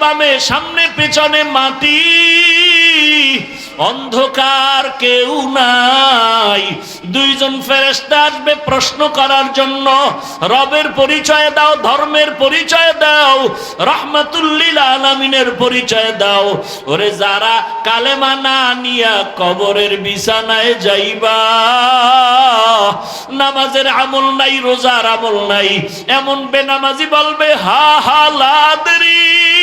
বামে, সামনে, পেছনে মাটি। অন্ধকার কেউ নাই। দুইজন ফেরেস্তা আসবে প্রশ্ন করার জন্য। রবের পরিচয় দাও, ধর্মের পরিচয় দাও, রহমাতুল্লিল আলামিনের পরিচয় দাও। ওরে যারা কালেমা না নিয়া কবরের বিছানায় যাইবা, নামাজের আমল নাই, রোজার আমল নাই, এমন বেনামাজি বলবে, হা হা লাদরি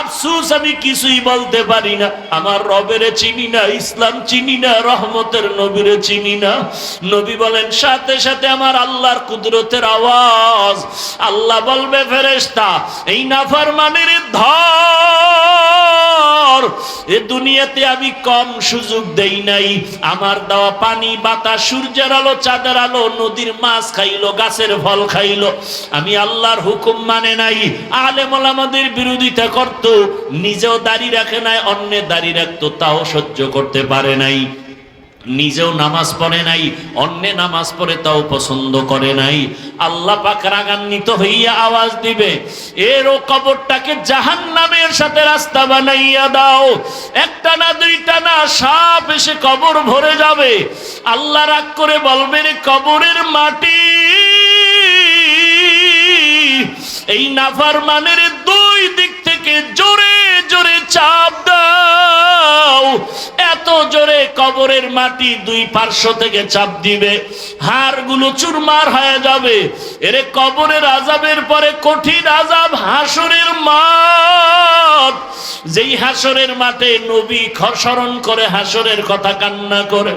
আফসুস, আমি কিছুই বলতে পারি না। আমার রবের চিনি না, ইসলাম চিনি না, রহমতের নবীরে চিনি না। নবী বলেন, সাথে সাথে আমার আল্লাহর কুদরতের আওয়াজ। আল্লাহ বলবে ফেরেস্তা এই নাফার মানের ধর এ দুনিয়াতে আমি কম সুযোগ দেই নাই। আমার দেওয়া পানি, বাতাস, সূর্যের আলো, চাঁদের আলো, নদীর মাছ খাইলো, গাছের ফল খাইলো। আমি আল্লাহর হুকুম মানে নাই। আলেমল আমাদের বিরোধিতা করত, নিজেও দাড়ি রাখে নাই অন্যের দাড়ি রাখতো, তাও সহ্য করতে পারে নাই। নিজেও নামাজ পড়ে নাই, অন্য নামাজ পড়ে তাও পছন্দ করে নাই। আল্লাহ পাক রাগান্বিত হইয়া আওয়াজ দিবে, এর ও কবরটাকে জাহান নামের সাথে রাস্তা বানাইয়া দাও। একটা না, দুইটা না, সাপ এসে কবর ভরে যাবে। আল্লাহ রাগ করে বলবেন, কবরের মাটি এই নাফার মানের দুই দিক থেকে জোরে জোরে চাপ দাও। এত জোরে কবরের মাটি দুই পার্শ্ব থেকে চাপ দিবে, হাড়গুলো চুরমার হয়ে যাবে। এরে কবরের আজাবের পরে কঠিন আজাব হাসরের মাঠ। যেই হাসরের মাঠে নবী খসরণ করে, হাসরের কথা কান্না করে।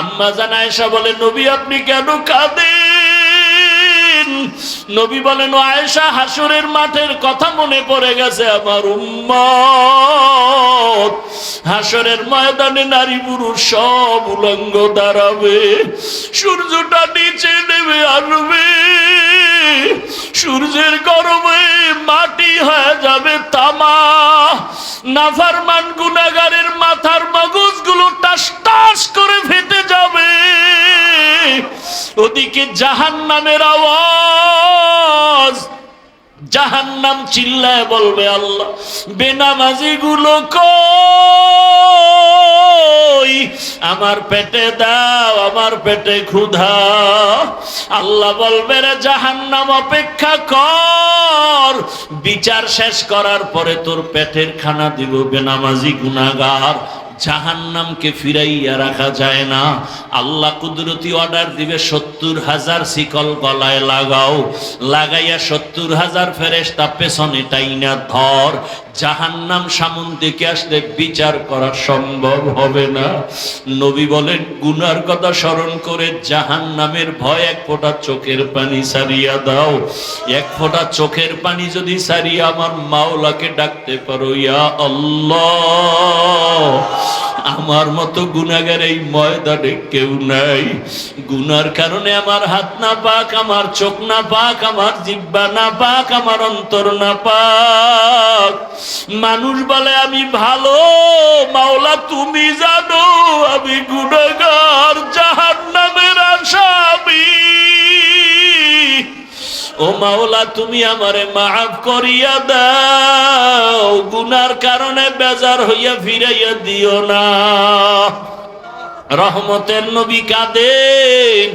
আম্মা জানা এসা বলে, নবী, আপনি কেন কাঁদেন? নবী বলেন, আয়েশা হাসুরের মাঠের কথা মনে পড়ে গেছে আমার উম্মত। হাসরের ময়দানে নারী পুরুষ সব উলঙ্গ দাঁড়াবে, সূর্যটা নিচে নেমে আসবে। সূর্যের গরমে মাটি হয়ে যাবে তামা। নাফারমান গুনাগারের মাথার মগজগুলো ওদিকে জাহান নামের আওয়াজ। জাহান নাম চিল্লায় বলবে আল্লাহ বেনামাজি গুলো কই? আমার পেটে দাও, আমার পেটে ক্ষুধা। আল্লাহ বলবে, রে জাহান নাম অপেক্ষা কর। বিচার শেষ করার পরে তোর পেটের খানা দিব, বেনামাজি গুনাগার জাহান্নামকে ফিরাইয়া রাখা যায় না। আল্লাহ কুদরতি অর্ডার দিবে, সত্তর হাজার শিকল গলায় লাগাও। লাগাইয়া সত্তর হাজার ফেরেস্তা পেছনে টাইনা ধর। জাহান্নাম সামন আসলে বিচার করা সম্ভব হবে না। নবী বলেন, গুনার কথা স্মরণ করে জাহান্নামের ভয় এক ফোঁটা চোখের পানি সারিয়া দাও। এক ফোঁটা চোখের পানি যদি সারিয়া আমার মাওলাকে ডাকতে পারো, ইয়া আল্লাহ। আমার মতো গুনাগার এই ময়দানে কেউ নাই। গুনার কারণে আমার হাত না পাক, আমার চোখ না পাক, আমার জিব্বা না পাক, আমার অন্তর না পাক। মানুষ বলে, আমি ভালো, মাওলা তুমি জানো, আমি গুনাগার মাওলা, তুমি আমারে মাফ করিয়া দাও। গুনার কারণে বেজার হইয়া ফিরাইয়া দিও না। রহমতের নবী কাঁদেন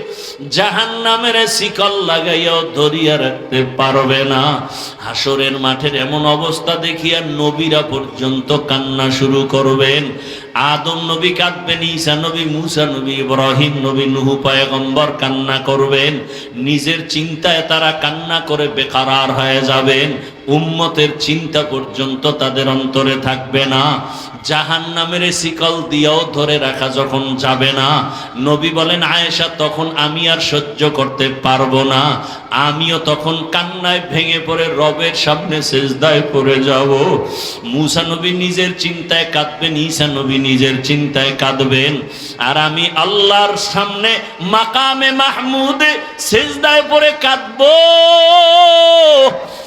জাহান নামের শিকল লাগাইয়াও ধরিয়া রাখতে পারবে না। হাসরের মাঠের এমন অবস্থা দেখিয়া নবীরা পর্যন্ত কান্না শুরু করবেন। আদম নবী কাঁদবেন, ঈসা নবী, মুসা নবী, ইব্রাহিম নবী, নুহু পয়গম্বর কান্না করবেন। নিজের চিন্তায় তারা কান্না করে বেকারার হয়ে যাবেন। উম্মতের চিন্তা পর্যন্ত তাদের অন্তরে থাকবে না। জাহান নামের শিকল দিয়েও ধরে রাখা যখন যাবে না। নবী বলেন, আয়েশা, তখন আমি আর সহ্য করতে পারব না। আমিও তখন কান্নায় ভেঙে পড়ে রবের সামনে সেজদায় পড়ে যাব। মুসা নবী নিজের চিন্তায় কাঁদবেন, ঈসা নবী নিজের চিন্তায় কাঁদবেন। আর আমি আল্লাহর সামনে মাকামে মাহমুদে সেজদায় পড়ে কাঁদবো।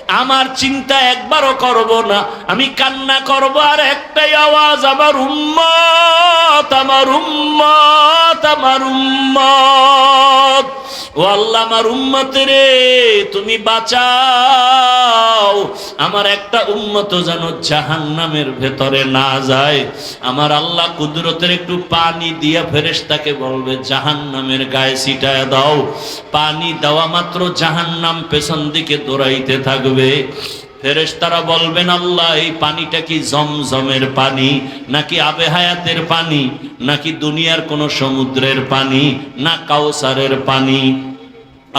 আমার চিন্তা একবারও করব না, আমি কান্না করব আর একটাই আওয়াজ, আমার উম্মত আমার উম্মত আমার উম্মত। ও আল্লাহ, আমার উম্মতের, তুমি বাঁচাও। আমার একটা উম্মত যেন জাহান্নামের ভেতরে না যায়। আমার আল্লাহ কুদরতের একটু পানি দিয়া ফেরেস তাকে বলবে, জাহান্নামের গায়ে ছিটায় দাও। পানি দেওয়া মাত্র জাহান্নাম পেছন দিকে দৌড়াইতে থাকবে। ফেরেশতারা বলবেন, আল্লাহ, এই পানিটা কি জমজমের পানি, নাকি আবে হায়াতের পানি, নাকি দুনিয়ার কোন সমুদ্রের পানি, না কাউসারের পানি?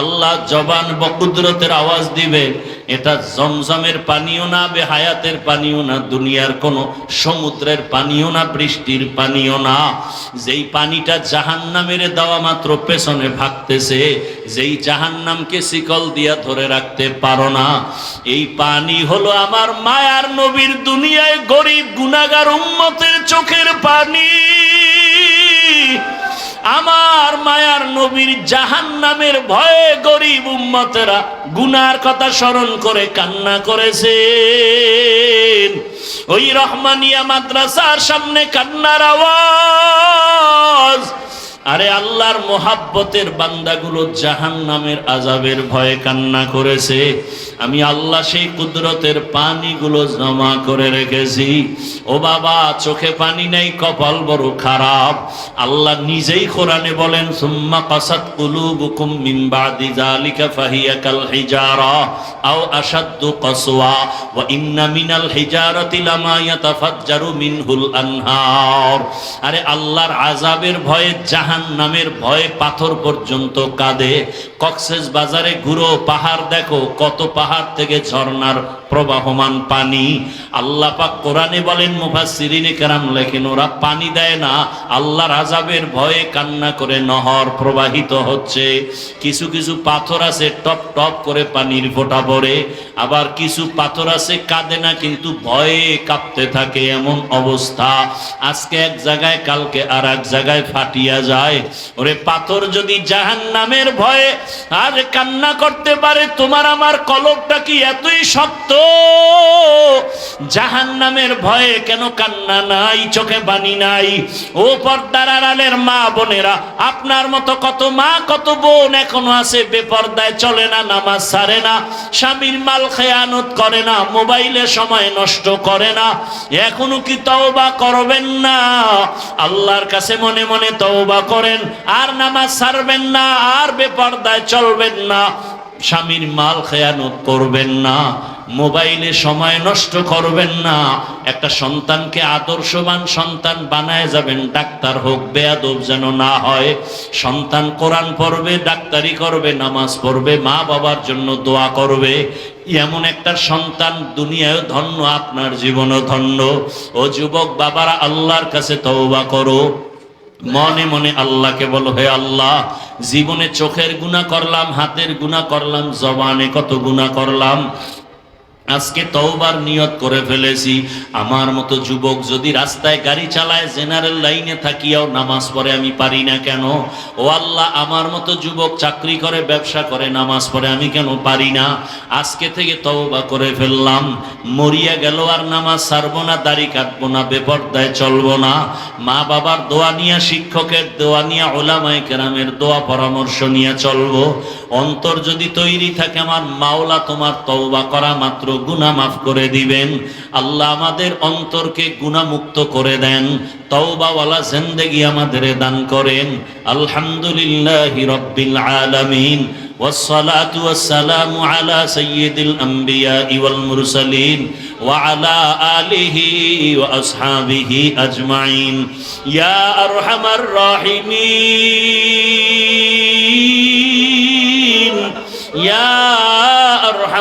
আল্লাহ জবান বকুদরতের আওয়াজ দিবে। এটা জমজমের পানিও না বে হায়াতের পানিও না, দুনিয়ার কোনো সমুদ্রের পানিও না, বৃষ্টির পানিও না। যেই পানিটা জাহান্নামের দেওয়া মাত্র পেছনে ভাগতেছে, যেই জাহান্নামকে শিকল দিয়া ধরে রাখতে পারো না। এই পানি হলো আমার মায়ার নবীর দুনিয়ায় গরিব গুনাগার উম্মতের চোখের পানি। আমার মায়ার নবীর জাহান নামের ভয়ে গরিব উম্মতেরা গুনার কথা স্মরণ করে কান্না করেছে ওই রহমানিয়া মাদ্রাসার সামনে কান্নার আওয়াজ। আরে আল্লাহর মোহাব্বতের বান্দাগুলো জাহান নামের আজাবের ভয়ে কান্না করেছে। আমি আল্লাহ সেই কুদরতের পানিগুলো জমা করে রেখেছি। ও বাবা, চোখে পানি নেই, কপাল বড় খারাপ। আল্লাহ নিজেই কোরআনে বলেন, সুম্মা কাসাত কুলুবুকুম মিন বাদি যালিকা ফাহিয়া কাল হিজারা আও আশাদ্দু কাসওয়া ওয়া ইন্না মিনাল হিজারাতি লামা ইয়াতাফাজ্জারু মিনহুল আনহার। আরে আল্লাহর আজাবের ভয়ে জাহান্নামের ভয়ে পাথর পর্যন্ত কাঁদে। কক্সেস বাজারে ঘুরো, পাহাড় দেখো, কত পাহাড় থেকে ঝর্ণার প্রবাহমান পানি। আল্লাহ পাক কোরআনে বলেন, মুফাসসিরিনে কেরাম লেখেন, ওরা পানি দেয় না, আল্লাহর আযাবের ভয়ে কান্না করে নহর প্রবাহিত হচ্ছে। কিছু কিছু পাথর আছে, টপ টপ করে পানির ফোঁটা পড়ে। আবার কিছু পাথর আছে, কাঁদে না, কিন্তু ভয়ে কাঁপতে থাকে, এমন অবস্থা। আজকে এক জায়গায়, কালকে আর এক জায়গায় ফাটিয়া যায়। ওরে পাথর যদি জাহান নামের ভয়ে আর কান্না করতে পারে, তোমার আমার কলবটা কি এতই শক্ত? জাহান নামের ভয়ে কেন কান্না নাই, চোখে বানি নাই? ও পর্দার আড়ালের মা বোনেরা, আপনার মতো কত মা, কত বোন এখনও আছে, বেপর্দায় চলে না, নামাজ সারে না, স্বামীর মাল খেয়ানত করে না, মোবাইলে সময় নষ্ট করে না, এখনও কি তওবা করবেন না? আল্লাহর কাছে মনে মনে তওবা করেন, আর নামাজ ছাড়বেন না, আর বেপর্দায় চলবেন না, স্বামীর মাল খেয়ানত করবেন না, মোবাইলে সময় নষ্ট করবেন না, একটা সন্তানকে আদর্শবান সন্তান বানায় যাবেন, ডাক্তার হোক, বেয়াদব যেন না হয়, সন্তান কোরআন পড়বে, ডাক্তারি করবে, নামাজ পড়বে, মা বাবার জন্য দোয়া করবে, এমন একটা সন্তান দুনিয়ায় ধন্য, আপনার জীবনও ধন্য, ও যুবক বাবারা আল্লাহর কাছে তওবা করো। মনে মনে আল্লাহকে বলো, হে আল্লাহ, জীবনে চোখের গুণা করলাম, হাতের গুণা করলাম, জবানে কত গুণা করলাম আজকে তওবার নিয়ত করে ফেলেছি। আমার মতো যুবক যদি রাস্তায় গাড়ি চালায়, জেনারেল লাইনে থাকিয়াও নামাজ পড়ে আমি পারি না কেন? ও আল্লাহ, আমার মতো যুবক চাকরি করে, ব্যবসা করে, নামাজ পড়ে আমি কেন পারি না? আজকে থেকে তওবা করে ফেললাম। মরিয়া গেল আর নামাজ ছাড়বো না, দাড়ি কাটবো না, বেপর্দায় চলবো না। মা বাবার দোয়া নিয়া, শিক্ষকের দোয়া নিয়া, ওলামায় কেরামের দোয়া পরামর্শ নিয়ে চলবো। অন্তর যদি তৈরি থাকে, আমার মাওলা তোমার তওবা করা মাত্র গুনাহ মাফ করে দিবেন আল্লাহ আমাদের অন্তরকে গুনাহমুক্ত করে দেন তওবাওয়ালা জিন্দেগি আমাদের দান করেন আলহামদুলিল্লাহি রাব্বিল আলামিন والصلاة والسلام على سيد الأنبياء والمرسلين وعلى آله وأصحابه أجمعين يا أرحم الراحمين يا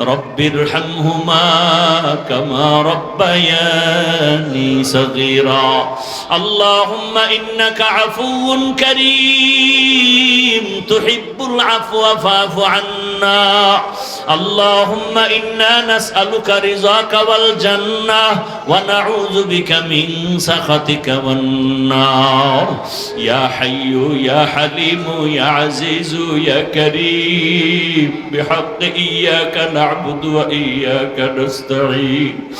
رب ارحمهما كما ربياني صغيرا. اللهم إنك عفو كريم تحب العفو فاعف عنا. اللهم إنا نسألك رضاك والجنة ونعوذ بك من سخطك والنار. يا حي يا حليم يا عزيز يا كريم بحق إياك نعبد وإياك نستعين.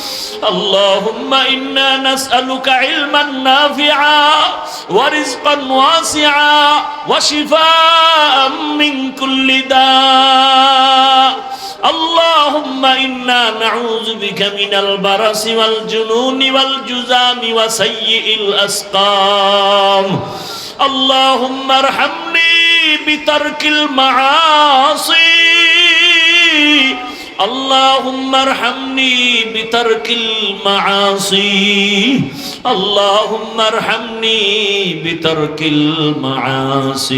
اللهم إنا نسألك علما نافعا ورزقا واسعا وشفاء من كل داء. اللهم إنا نعوذ بك من البرص والجنون والجزام وسيء الأسقام. اللهم ارحمني بترك المعاصي اللهم ارحمني بترك المعاصي اللهم ارحمني بترك المعاصي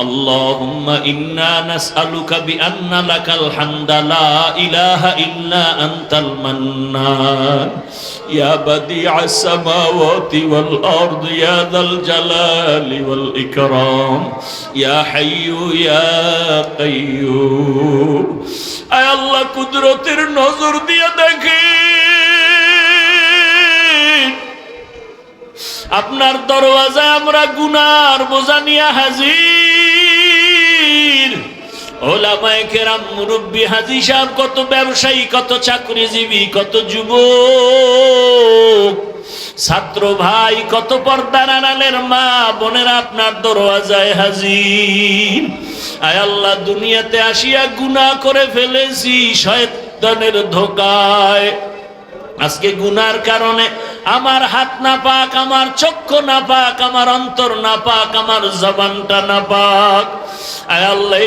اللهم إنا نسألك بأن لك الحمد لا إله إلا أنت المنان. يا بديع السماوات والأرض يا ذا الجلال والإكرام. يا حي يا قيوم. أي الله قدرتر النظر دي দেখেন আপনার দরওয়াজা আমরা গুনার বোঝা নিয়ে হাজির। ওলামায়ে কেরাম, মুরব্বী হাজি সাহেব, কত ব্যবসায়ী, কত চাকরিজীবী, কত যুবক, ছাত্র ভাই, কত পর্দার আড়ালের মা, বোনেরা আপনার দরওয়াজায় হাজির। আয় আল্লাহ, দুনিয়াতে আসিয়া গুনাহ করে ফেলেছি, শয়তানের ধোকায়। আজকে গুনার কারণে আমার হাত না পাক, আমার চক্ষু না পাক, আমার অন্তর না পাক, আমার জবানটা না পাক। আয় আল্লাহ